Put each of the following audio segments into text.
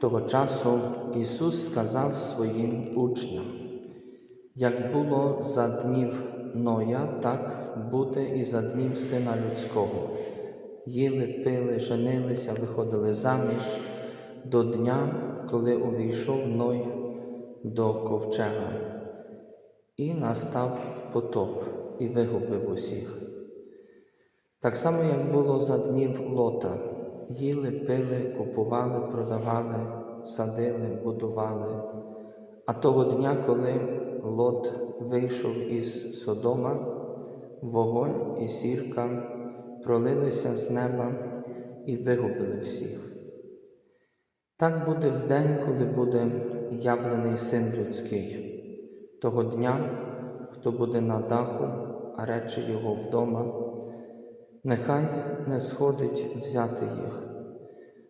Того часу Ісус сказав своїм учням, як було за днів Ноя, так буде і за днів Сина Людського. Їли, пили, женилися, виходили заміж до дня, коли увійшов Ной до ковчега. І настав потоп і вигубив усіх. Так само, як було за днів Лота, їли, пили, купували, продавали, садили, будували. А того дня, коли Лот вийшов із Содома, вогонь і сірка пролилися з неба і вигубили всіх. Так буде в день, коли буде явлений син людський. Того дня, хто буде на даху, а речі його вдома, нехай не сходить взяти їх,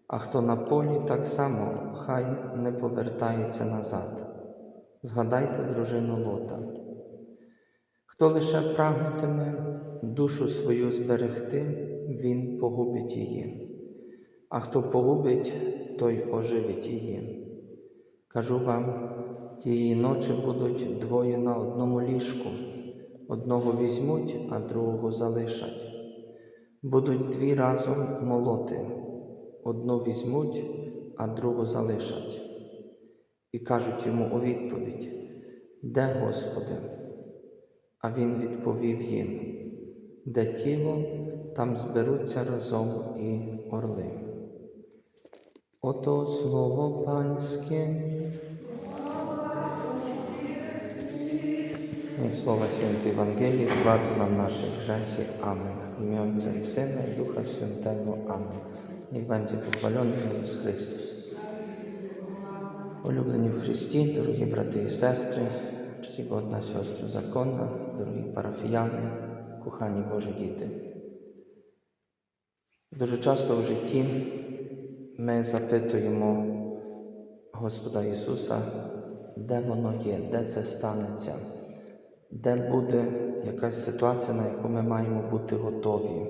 а хто на полі, так само хай не повертається назад. Згадайте дружину Лота. Хто лише прагнутиме душу свою зберегти, він погубить її, а хто погубить, той оживить її. Кажу вам, тієї ночі будуть двоє на одному ліжку, одного візьмуть, а другого залишать. Будуть дві разом молоти, одну візьмуть, а другу залишать. І кажуть йому у відповідь, де Господи? А він відповів їм, де тіло, там зберуться разом і орли. Ото слово панське. Świętej Ewangelii zgładzą nam nasze grzechy. Amen. W imię Ojca i Syna i Ducha Świętego. Amen. Niech będzie pochwalony Jezus Chrystus. Улюблені в Христі, дорогі брати і сестри, чтіводна сестра законна, дорогі парафіяни, кохані Божі діти. Дуже часто в житті ми запитуємо Господа Ісуса, де воно є, де це станеться, де буде якась ситуація, на яку ми маємо бути готові.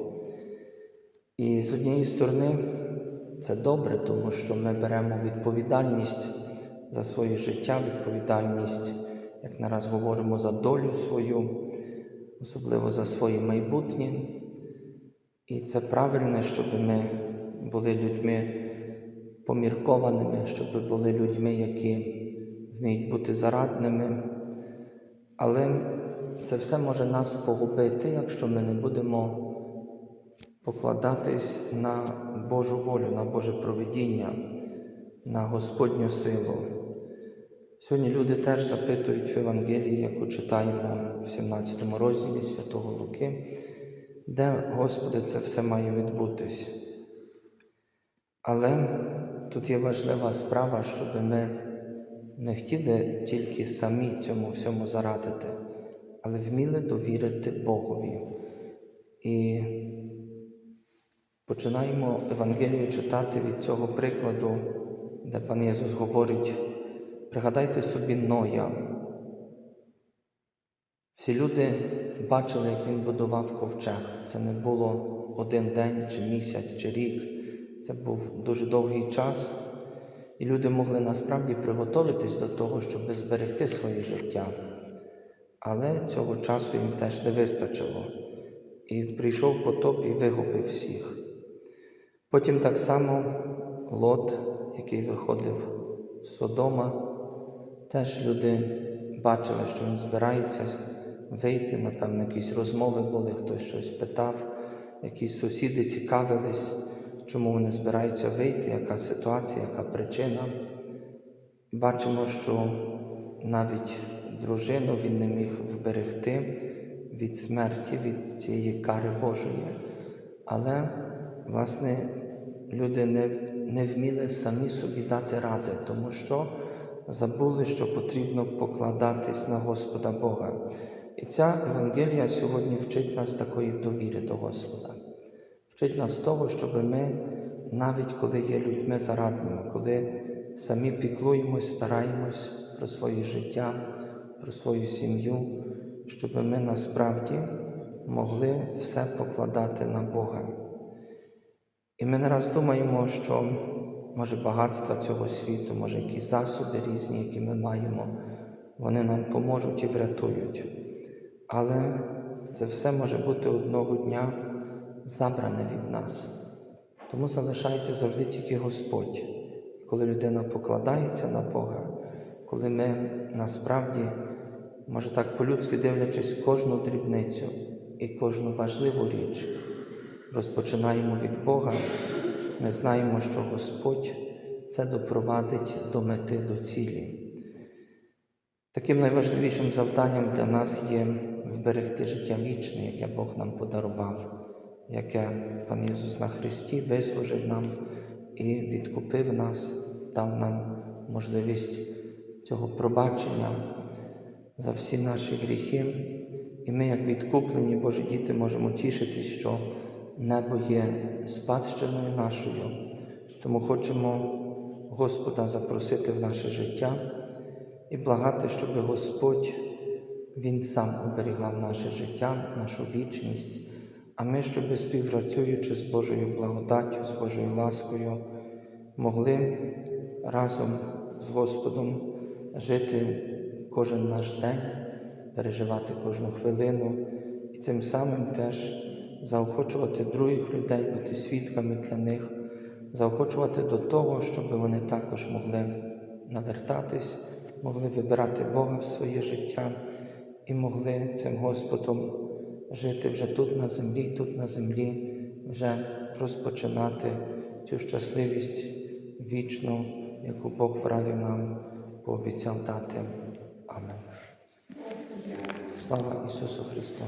І з однієї сторони, це добре, тому що ми беремо відповідальність за своє життя, відповідальність, як нараз говоримо, за долю свою, особливо за своє майбутнє. І це правильно, щоб ми були людьми поміркованими, щоб були людьми, які вміють бути зарадними. Але це все може нас погубити, якщо ми не будемо покладатись на Божу волю, на Боже провидіння, на Господню силу. Сьогодні люди теж запитують в Євангелії, яку читаємо в 17 розділі Святого Луки, де, Господи, це все має відбутись. Але тут є важлива справа, щоб ми не хотіли тільки самі цьому всьому зарадити, але вміли довірити Богові. І починаємо Евангелію читати від цього прикладу, де пан Єсус говорить, пригадайте собі Ноя. Всі люди бачили, як він будував ковчег. Це не було один день, чи місяць, чи рік. Це був дуже довгий час, і люди могли насправді приготуватись до того, щоб зберегти своє життя. Але цього часу їм теж не вистачило. І прийшов потоп і вигубив всіх. Потім так само Лот, який виходив з Содома, теж люди бачили, що він збирається вийти, напевно, якісь розмови були, хтось щось питав, якісь сусіди цікавились, чому вони збираються вийти, яка ситуація, яка причина. Бачимо, що навіть дружину він не міг вберегти від смерті, від цієї кари Божої. Але, власне, люди не, не вміли самі собі дати ради, тому що забули, що потрібно покладатись на Господа Бога. І ця Евангелія сьогодні вчить нас такої довіри до Господа. Вчить нас того, щоб ми, навіть коли є людьми зарадними, коли самі піклуємось, стараємось про своє життя, про свою сім'ю, щоб ми насправді могли все покладати на Бога. І ми не раз думаємо, що може багатства цього світу, може якісь засоби різні, які ми маємо, вони нам поможуть і врятують. Але це все може бути одного дня забране від нас. Тому залишається завжди тільки Господь. Коли людина покладається на Бога, коли ми насправді, може так по-людськи дивлячись кожну дрібницю і кожну важливу річ, розпочинаємо від Бога, ми знаємо, що Господь це допровадить до мети, до цілі. Таким найважливішим завданням для нас є вберегти життя вічне, яке Бог нам подарував, яке Пан Ісус на Христі вислужив нам і відкупив нас, дав нам можливість цього пробачення за всі наші гріхи. І ми, як відкуплені Божі діти, можемо тішитись, що небо є спадщиною нашою. Тому хочемо Господа запросити в наше життя і благати, щоб Господь Він сам оберігав наше життя, нашу вічність, а ми, щоб співпрацюючи з Божою благодаттю, з Божою ласкою, могли разом з Господом жити кожен наш день, переживати кожну хвилину і цим самим теж заохочувати других людей, бути свідками для них, заохочувати до того, щоб вони також могли навертатись, могли вибирати Бога в своє життя і могли цим Господом жити вже тут на землі, тут на землі, вже розпочинати цю щасливість вічну, яку Бог в раю нам пообіцяв дати. Амен. Слава Ісусу Христу!